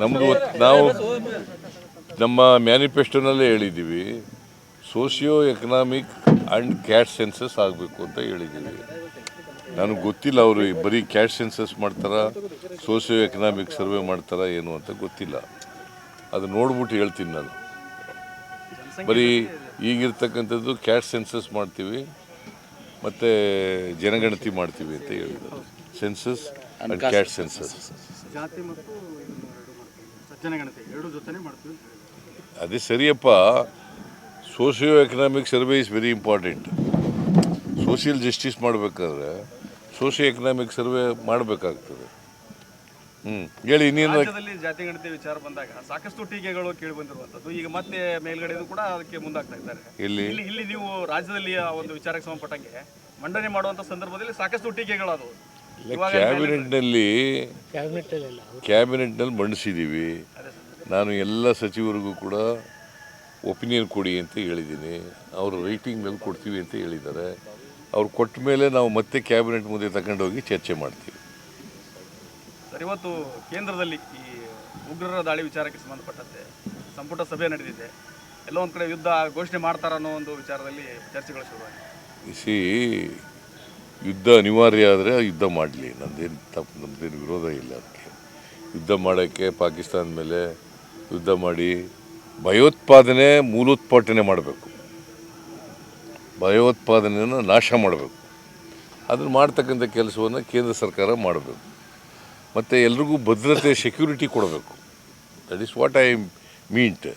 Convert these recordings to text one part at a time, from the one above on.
ನಮ್ಮದು ನಾವು ನಮ್ಮ ಮ್ಯಾನಿಫೆಸ್ಟೋನಲ್ಲೇ ಹೇಳಿದ್ದೀವಿ socio economic and caste census ಆಗಬೇಕು ಅಂತ ಹೇಳಿದ್ದೀವಿ. ನನಗೆ ಗೊತ್ತಿಲ್ಲ ಅವರು ಬರೀ ಕ್ಯಾಶ್ ಸೆನ್ಸಸ್ ಮಾಡ್ತಾರಾ ಸೋಷಿಯೋ ಎಕನಾಮಿಕ್ ಸರ್ವೆ ಮಾಡ್ತಾರಾ ಏನು ಅಂತ ಗೊತ್ತಿಲ್ಲ. ಅದು ನೋಡ್ಬಿಟ್ಟು ಹೇಳ್ತೀನಿ ನಾನು. ಬರೀ ಈಗಿರ್ತಕ್ಕಂಥದ್ದು ಕ್ಯಾಶ್ ಸೆನ್ಸಸ್ ಮಾಡ್ತೀವಿ. ಮತ್ತು ಜನಗಣತಿ ಮಾಡ್ತೀವಿ ಅಂತ ಹೇಳಿದ್ರು. ಸೆನ್ಸಸ್ ಆ್ಯಂಡ್ ಕ್ಯಾಟ್ ಸೆನ್ಸಸ್ ಜಾತಿ ಮತ್ತು ಇದನ್ನು ಎರಡು ಮಾಡ್ತೀವಿ. ಸಜ್ಜನಗಣತಿ ಎರಡು ಜೊತೆನೇ ಮಾಡ್ತೀವಿ. ಅಂತ ಅದೇ ಸರಿಯಪ್ಪ. Socio economic survey is very important social justice ಮಾಡಬೇಕಾದ್ರೆ ಸೋಷಿಯೋ ಎಕನಾಮಿಕ್ ಸರ್ವೆ ಮಾಡಬೇಕಾಗ್ತದೆ. ಹ್ಞೂ ಹೇಳಿ ಇನ್ನೇನು ರಾಜ್ಯದಲ್ಲಿ ಜಾತಿ ಗಣತಿ ವಿಚಾರ ಬಂದಾಗ ಸಾಕಷ್ಟು ಟೀಕೆಗಳು ಕೇಳಿ ಬಂದಿರುವಂತದ್ದು ಈಗ ಮತ್ತೆ ಮೇಲ್ಗಡೆದು ಕೂಡ ಅದಕ್ಕೆ ಮುಂದಾಗ್ತಾ ಇದ್ದಾರೆ. ಇಲ್ಲಿ? ಇಲ್ಲಿ ಇಲ್ಲಿ ನೀವು ರಾಜ್ಯದಲ್ಲಿ ಆ ಒಂದು ವಿಚಾರಕ್ಕೆ ಸಂಬಂಧಪಟ್ಟಂಗೆ ಮಂಡನೆ ಮಾಡುವಂತ ಸಂದರ್ಭದಲ್ಲಿ ಸಾಕಷ್ಟು ಟೀಕೆಗಳು ಅದು. ಕ್ಯಾಬಿನೆಟ್ನಲ್ಲಿ ಕ್ಯಾಬಿನೆಟ್ನಲ್ಲಿ ಮಂಡಿಸಿದ್ದೀವಿ ನಾನು ಎಲ್ಲ ಸಚಿವರಿಗೂ ಕೂಡ ಒಪಿನಿಯನ್ ಕೊಡಿ ಅಂತ ಹೇಳಿದ್ದೀನಿ. ಅವರು ರೈಟಿಂಗ್ನಲ್ಲಿ ಕೊಡ್ತೀವಿ ಅಂತ ಹೇಳಿದ್ದಾರೆ. ಅವ್ರು ಕೊಟ್ಟ ಮೇಲೆ ನಾವು ಮತ್ತೆ ಕ್ಯಾಬಿನೆಟ್ ಮುಂದೆ ತಗೊಂಡೋಗಿ ಚರ್ಚೆ ಮಾಡ್ತೀವಿ. ಸರ್, ಇವತ್ತು ಕೇಂದ್ರದಲ್ಲಿ ಈ ಉಗ್ರರ ದಾಳಿ ವಿಚಾರಕ್ಕೆ ಸಂಬಂಧಪಟ್ಟಂತೆ ಸಂಪುಟ ಸಭೆ ನಡೆದಿದೆ. ಎಲ್ಲ ಒಂದು ಕಡೆ ಯುದ್ಧ ಘೋಷಣೆ ಮಾಡ್ತಾರ ಅನ್ನೋ ಒಂದು ವಿಚಾರದಲ್ಲಿ ಚರ್ಚೆಗಳು ಶುರುವಾಗಿದೆ. ಸಿ ಯುದ್ಧ ಅನಿವಾರ್ಯ ಆದರೆ ಯುದ್ಧ ಮಾಡಲಿ. ನಂದೇನು ತಪ್ಪು ನಮ್ದೇನು ವಿರೋಧ ಇಲ್ಲ ಅದಕ್ಕೆ. ಯುದ್ಧ ಮಾಡೋಕ್ಕೆ ಪಾಕಿಸ್ತಾನದ ಮೇಲೆ ಯುದ್ಧ ಮಾಡಿ ಭಯೋತ್ಪಾದನೆ ಮೂಲೋತ್ಪಾಟನೆ ಮಾಡಬೇಕು. ಭಯೋತ್ಪಾದನೆಯನ್ನು ನಾಶ ಮಾಡಬೇಕು. ಅದನ್ನು ಮಾಡ್ತಕ್ಕಂಥ ಕೆಲಸವನ್ನು ಕೇಂದ್ರ ಸರ್ಕಾರ ಮಾಡಬೇಕು. ಮತ್ತು ಎಲ್ರಿಗೂ ಭದ್ರತೆ ಸೆಕ್ಯೂರಿಟಿ ಕೊಡಬೇಕು. That is what I meant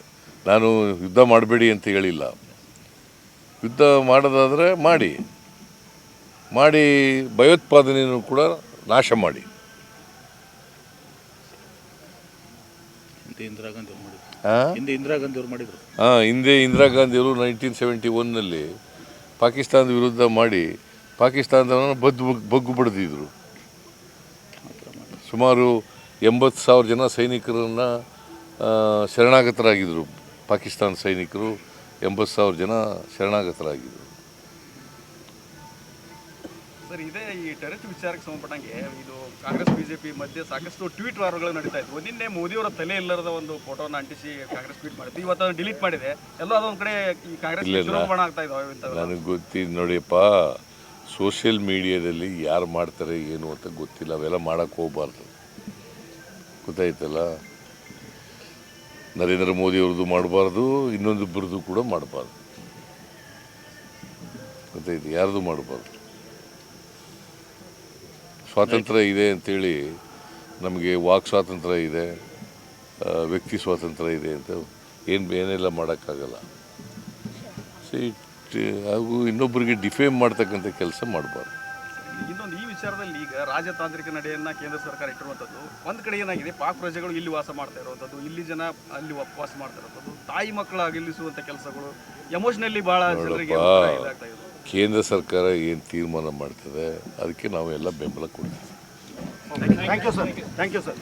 ನಾನು ಯುದ್ಧ ಮಾಡಬೇಡಿ ಅಂತ ಹೇಳಿಲ್ಲ. ಯುದ್ಧ ಮಾಡೋದಾದರೆ ಮಾಡಿ. ಮಾಡಿ ಭಯೋತ್ಪಾದನೆಯನ್ನು ಕೂಡ ನಾಶ ಮಾಡಿ. ಹಿಂದೆ ಇಂದಿರಾ ಗಾಂಧಿ ಮಾಡಿದ್ರು. ಹಾಂ ಹಿಂದೆ ಇಂದಿರಾ ಗಾಂಧಿ ಅವ್ರು ಮಾಡಿದ್ರು. ಹಾಂ ಹಿಂದೆ ಇಂದಿರಾ ಗಾಂಧಿಯವರು ನೈನ್ಟೀನ್ ಸೆವೆಂಟಿ ಒನ್ನಲ್ಲಿ ಪಾಕಿಸ್ತಾನದ ವಿರುದ್ಧ ಮಾಡಿ ಪಾಕಿಸ್ತಾನದವರನ್ನು ಬದ್ದು ಬಗ್ಗು ಬಡ್ದಿದ್ರು. ಸುಮಾರು ಎಂಬತ್ತು ಸಾವಿರ ಜನ ಸೈನಿಕರನ್ನು ಶರಣಾಗತರಾಗಿದ್ದರು ಪಾಕಿಸ್ತಾನ ಸೈನಿಕರು ಎಂಬತ್ತು ಸಾವಿರ ಜನ ಶರಣಾಗತರಾಗಿದ್ದರು ಸರ್ ಇದೇ ಈ ಟೆರರಿಸ್ಟ್ ವಿಚಾರಕ್ಕೆ ಸಂಬಂಧಪಟ್ಟಂಗೆ ಇದು ಕಾಂಗ್ರೆಸ್ ಬಿಜೆಪಿ ಮಧ್ಯೆ ಸಾಕಷ್ಟು ಟ್ವೀಟ್ ವಾರಗಳು ನಡೀತಾ ಇತ್ತು ನಿನ್ನೆ ಮೋದಿಯವರ ತಲೆ ಇಲ್ಲದ ಒಂದು ಫೋಟೋನ ಅಂಟಿಸಿ ಕಾಂಗ್ರೆಸ್ ಟ್ವೀಟ್ ಮಾಡಿತ್ತು ಇವತ್ತು ಡಿಲೀಟ್ ಮಾಡಿದೆ. ಎಲ್ಲೋ ಅದೊಂದು ಕಡೆ ಈ ಕಾಂಗ್ರೆಸ್ ಆಗ್ತಾ ಇದಾವೆ. ನನಗೆ ಗೊತ್ತಿದ್ದು ನೋಡಿಯಪ್ಪ ಸೋಷಿಯಲ್ ಮೀಡಿಯಾದಲ್ಲಿ ಯಾರು ಮಾಡ್ತಾರೆ, ಏನು ಅಂತ ಗೊತ್ತಿಲ್ಲ. ಅವೆಲ್ಲ ಮಾಡೋಕ್ಕೆ ಹೋಗ್ಬಾರ್ದು. ಗೊತ್ತಾಯ್ತಲ್ಲ? ನರೇಂದ್ರ ಮೋದಿ ಅವ್ರದ್ದು ಮಾಡಬಾರ್ದು ಇನ್ನೊಂದಿಬ್ಬರದ್ದು ಕೂಡ ಮಾಡಬಾರ್ದು. ಗೊತ್ತಾಯ್ತು? ಯಾರ್ದು ಮಾಡಬಾರ್ದು? ಸ್ವಾತಂತ್ರ್ಯ ಇದೆ ಅಂತೇಳಿ ನಮಗೆ ವಾಕ್ ಸ್ವಾತಂತ್ರ್ಯ ಇದೆ ವ್ಯಕ್ತಿ ಸ್ವಾತಂತ್ರ್ಯ ಇದೆ ಅಂತ ಏನು, ಏನೆಲ್ಲ ಮಾಡೋಕ್ಕಾಗಲ್ಲ. ಸೊ ಇಟ್ ಹಾಗೂ ಇನ್ನೊಬ್ಬರಿಗೆ ಡಿಫೇಮ್ ಮಾಡ್ತಕ್ಕಂಥ ಕೆಲಸ ಮಾಡಬಾರ್ದು. ಇನ್ನೊಂದು ಈ ವಿಚಾರದಲ್ಲಿ ಈಗ ರಾಜತಾಂತ್ರಿಕ ನಡೆಯನ್ನ ಕೇಂದ್ರ ಸರ್ಕಾರ ಇಟ್ಟಿರುವಂಥದ್ದು ಒಂದು ಕಡೆ ಏನಾಗಿದೆ ಪಾಕ್ ಪ್ರಜೆಗಳು ಇಲ್ಲಿ ವಾಸ ಮಾಡ್ತಾ ಇರುವಂಥದ್ದು ಇಲ್ಲಿ ಜನ ಅಲ್ಲಿ ವಾಸ ಮಾಡ್ತಾ ಇರುವಂಥದ್ದು ತಾಯಿ ಮಕ್ಕಳ ಗೆಲ್ಲಿಸುವಂಥ ಕೆಲಸಗಳು ಎಮೋಷನಲಿ ಭಾಳ ಜನರಿಗೆ ಕೇಂದ್ರ ಸರ್ಕಾರ ಏನು ತೀರ್ಮಾನ ಮಾಡ್ತದೆ ಅದಕ್ಕೆ ನಾವು ಎಲ್ಲ ಬೆಂಬಲ ಕೊಡ್ತೀವಿ. Thank you sir thank you sir